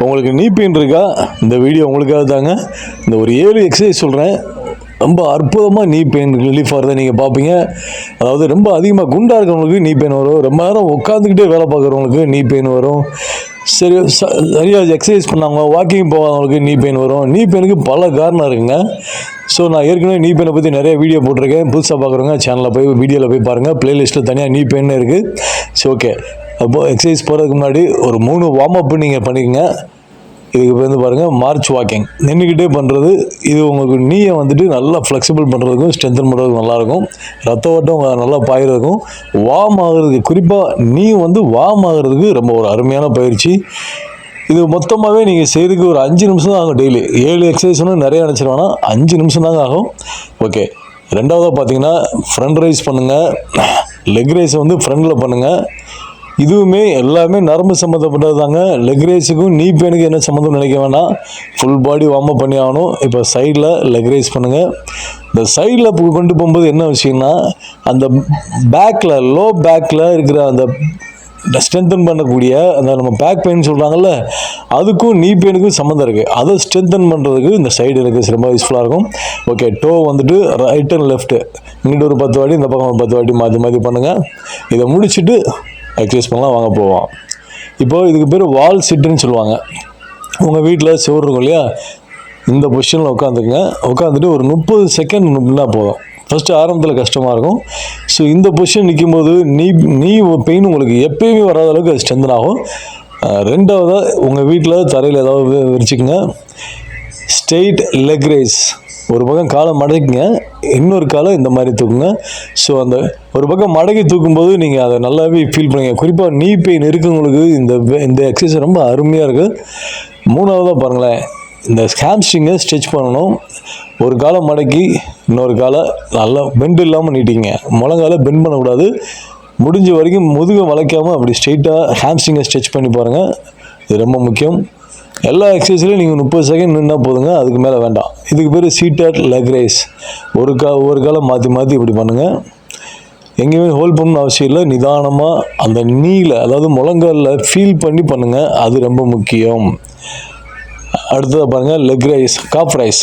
உங்களுக்கு நீ பெயின் இருக்கா? இந்த வீடியோ உங்களுக்காக தாங்க. இந்த ஒரு ஏழு எக்ஸசைஸ் சொல்கிறேன் ரொம்ப அற்புதமாக நீ பெயின் ரிலீஃப் ஆகிறத நீங்கள் பார்ப்பீங்க அதாவது ரொம்ப அதிகமாக குண்டாக இருக்கிறவங்களுக்கு நீ பெயின் வரும். ரொம்ப நேரம் உட்காந்துக்கிட்டே வேலை பார்க்குறவங்களுக்கு நீ பெயின் வரும். சரி ச- சரியாக எக்ஸசைஸ் பண்ணாங்க வாக்கிங் போகாதவங்களுக்கு நீ பெயின் வரும். நீ பெயினுக்கு பல காரணம் இருக்குங்க. ஸோ நான் ஏற்கனவே நீ பெயினை பற்றி நிறைய வீடியோ போட்டிருக்கேன். புதுசாக பார்க்குறவங்க சேனலில் போய் வீடியோவில் போய் பாருங்கள் ப்ளேலிஸ்ட்டில் தனியாக நீ பெயின் இருக்குது ஸோ ஓகே அப்போது எக்ஸசைஸ் போகிறதுக்கு முன்னாடி ஒரு மூணு வார்ம் அப் நீங்கள் பண்ணிக்கங்க. இதுக்கு வந்து பாருங்கள் மார்ச் வாக்கிங் நின்றுக்கிட்டே பண்ணுறது இது உங்களுக்கு நீயை வந்துட்டு நல்லா ஃப்ளெக்சிபிள் பண்ணுறதுக்கும் ஸ்ட்ரென்தன் பண்ணுறதுக்கும் நல்லாயிருக்கும் ரத்த ஓட்டம் நல்லா பாயிறதுக்கும். வார்ம் ஆகுறதுக்கு குறிப்பாக நீ வந்து வார்ம் ஆகுறதுக்கு ரொம்ப ஒரு அருமையான பயிற்சி. இது மொத்தமாகவே நீங்கள் செய்யறதுக்கு ஒரு அஞ்சு நிமிஷம் தான் ஆகும் டெய்லி ஏழு எக்ஸசைஸ்னு நிறைய நினச்சிருவானா அஞ்சு நிமிஷம் தாங்க ஆகும். ஓகே ரெண்டாவதாக பார்த்தீங்கன்னா ஃப்ரண்ட் ரைஸ் பண்ணுங்கள் லெக் ரைஸ் வந்து ஃப்ரண்டில் பண்ணுங்கள் இதுவுமே எல்லாமே நரம்பு சம்மந்தப்பட்டது தாங்க லெக் ரேஸுக்கும் நீ பெயினுக்கு என்ன சம்மந்தம் நினைக்க வேணாம். ஃபுல் பாடி வார்ம் அப் பண்ணி ஆகணும். இப்போ சைடில் லெக் ரேஸ் பண்ணுங்கள் இந்த சைடில் கொண்டு போகும்போது என்ன விஷயம்னா அந்த பேக்கில் லோ பேக்கில் இருக்கிற அந்த ஸ்ட்ரென்தன் பண்ணக்கூடிய அந்த நம்ம பேக் பெயின் சொல்கிறாங்கல்ல அதுக்கும் நீ பெயினுக்கும் சம்மந்தம் இருக்குது அதை ஸ்ட்ரென்தன் பண்ணுறதுக்கு இந்த சைடு இருக்குது ரொம்ப யூஸ்ஃபுல்லாக இருக்கும். ஓகே டோ வந்துட்டு ரைட் அண்ட் லெஃப்ட்டு இங்கிட்டு ஒரு பத்து வாட்டி இந்த பக்கம் ஒரு பத்து வாட்டி மாற்றி மாற்றி பண்ணுங்கள் இதை முடிச்சுட்டு எக்ஸசைஸ் பண்ணலாம் வாங்க போவோம். இப்போது இதுக்கு பேர் வால் சிட்டுன்னு சொல்லுவாங்க. உங்கள் வீட்டில் சுவர் இருக்கும் இல்லையா? இந்த பொசிஷனில் உட்காந்துக்குங்க. உட்காந்துட்டு ஒரு முப்பது செகண்ட் நின்னா போதும். ஃபஸ்ட்டு ஆரம்பத்தில் கஷ்டமாக இருக்கும். ஸோ இந்த பொசிஷன் நிற்கும்போது நீ நீ பெயின் உங்களுக்கு எப்பயுமே வராத அளவுக்கு அது ஸ்ட்ரென்தன் ஆகும். ரெண்டாவதாக உங்கள் வீட்டில் தரையில் ஏதாவது வி- ஸ்ட்ரெயிட் லெக் ரேஸ் ஒரு பக்கம் காலை மடக்கிங்க இன்னொரு காலை இந்த மாதிரி தூக்குங்க. ஸோ அந்த ஒரு பக்கம் மடக்கி தூக்கும்போது நீங்கள் அதை நல்லாவே ஃபீல் பண்ணுங்க. குறிப்பாக நீ பெயின் இருக்கவங்களுக்கு இந்த இந்த எக்ஸசைஸ் ரொம்ப அருமையாக இருக்குது மூணாவதாக பாருங்களேன். இந்த ஹாம்ஸ்ட்ரிங்கை ஸ்ட்ரெச் பண்ணணும். ஒரு காலை மடக்கி இன்னொரு காலை நல்லா பெண்ட் இல்லாமல் நீட்டிங்க. முழங்கால பெண்ட் பண்ணக்கூடாது. முடிஞ்ச வரைக்கும் முதுகை வளைக்காமல் அப்படி ஸ்ட்ரெயிட்டாக ஹாம்ஸ்ட்ரிங்கை ஸ்ட்ரெச் பண்ணி பாருங்கள் இது ரொம்ப முக்கியம். எல்லா எக்ஸசைஸ்லையும் நீங்கள் முப்பது செகண்ட் நின்னா போதுங்க. அதுக்கு மேலே வேண்டாம். இதுக்கு பேர் சீட்டட் லெக் ரைஸ் ஒரு கா ஒரு காலம் மாற்றி மாற்றி இப்படி பண்ணுங்கள் எங்கேயுமே ஹோல்ட் பண்ணணும்னு அவசியம் இல்லை. நிதானமாக அந்த நீல அதாவது முழங்காலில் ஃபீல் பண்ணி பண்ணுங்கள் அது ரொம்ப முக்கியம். அடுத்ததாக பாருங்கள் leg raise calf raise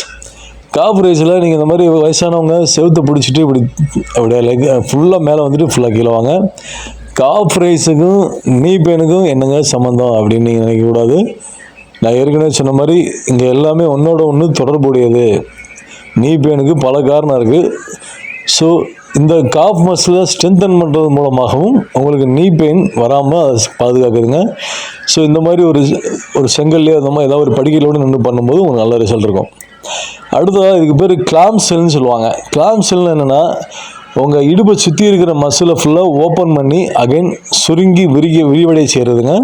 calf ரைஸில் நீங்கள் இந்த மாதிரி வயசானவங்க செவத்தை பிடிச்சிட்டு இப்படி அப்படியே லெக் ஃபுல்லாக மேலே வந்துட்டு ஃபுல்லாக கீழே வாங்க. காப் ரைஸுக்கும் நீ பெயினுக்கும் என்னங்க சம்மந்தம் அப்படின்னு நீங்கள் நினைக்கக்கூடாது. நான் ஏற்கனவே சொன்ன மாதிரி இங்கே எல்லாமே ஒன்றோட ஒன்று தொடர்புடையது. நீ பெயினுக்கு பல காரணம் இருக்குது ஸோ இந்த காஃப் மசிலை ஸ்ட்ரென்தன் பண்ணுறது மூலமாகவும் உங்களுக்கு நீ பெயின் வராமல் அதை பாதுகாக்குதுங்க. ஸோ இந்த மாதிரி ஒரு ஒரு செங்கல்லையோ அந்த மாதிரி ஏதாவது ஒரு படிக்கலோடு நின்று பண்ணும்போது உங்களுக்கு நல்ல ரிசல்ட் இருக்கும். அடுத்ததாக இதுக்கு பேர் கிளாம் செல்னு சொல்லுவாங்க. கிளாம் செல்னு என்னென்னா உங்கள் இடுப்பை சுற்றி இருக்கிற மசிலை ஃபுல்லாக ஓப்பன் பண்ணி அகைன் சுருங்கி விரிக விரிவடைய செய்கிறதுங்க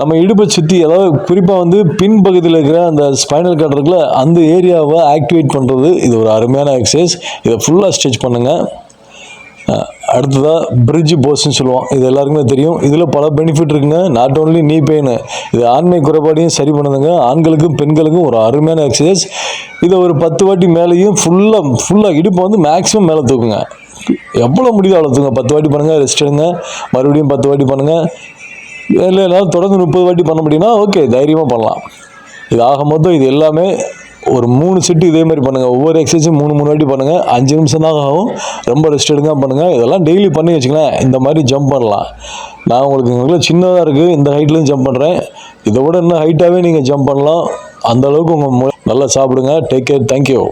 நம்ம இடுப்பை சுற்றி அதாவது குறிப்பாக வந்து பின்பகுதியில் இருக்கிற அந்த ஸ்பைனல் கார்டு இருக்குல்ல அந்த ஏரியாவை ஆக்டிவேட் பண்ணுறது இது ஒரு அருமையான எக்ஸசைஸ். இதை ஃபுல்லாக ஸ்ட்ரெச் பண்ணுங்கள் அடுத்ததாக பிரிட்ஜ் போஸ்ட்னு சொல்லுவோம். இது எல்லாருக்குமே தெரியும். இதில் பல பெனிஃபிட் இருக்குங்க. நாட் ஓன்லி நீ பெயின் இது ஆண்மை குறைபாடையும் சரி பண்ணுதுங்க. ஆண்களுக்கும் பெண்களுக்கும் ஒரு அருமையான எக்ஸசைஸ். இதை ஒரு பத்து வாட்டி மேலேயும் ஃபுல்லாக ஃபுல்லாக இடுப்பை வந்து மேக்ஸிமம் மேலே தூக்குங்க. எவ்வளோ முடியுதோ அவ்வளோ தூங்க பத்து வாட்டி பண்ணுங்கள் ரெஸ்ட் எடுங்க. மறுபடியும் பத்து வாட்டி பண்ணுங்கள் இல்லை என்னால் தொடர்ந்து முப்பது வாட்டி பண்ண முடியும்னா ஓகே தைரியமாக பண்ணலாம். இது ஆக மொத்தம் இது எல்லாமே ஒரு மூணு செட்டு இதே மாதிரி பண்ணுங்கள் ஒவ்வொரு எக்ஸசைஸும் மூணு மூணு வாட்டி பண்ணுங்கள் அஞ்சு நிமிஷம் தான் ஆகும். ரொம்ப ரெஸ்ட் எடுங்க பண்ணுங்கள் இதெல்லாம் டெய்லி பண்ணி வச்சுக்கலாம் இந்த மாதிரி ஜம்ப் பண்ணலாம். நான் உங்களுக்கு எங்களுக்கு சின்னதாக இருக்குது இந்த ஹைட்லேயும் ஜம்ப் பண்ணுறேன் இதை விட இன்னும் ஹைட்டாகவே நீங்கள் ஜம்ப் பண்ணலாம். அந்தளவுக்கு உங்கள் நல்லா சாப்பிடுங்க. Take care thank you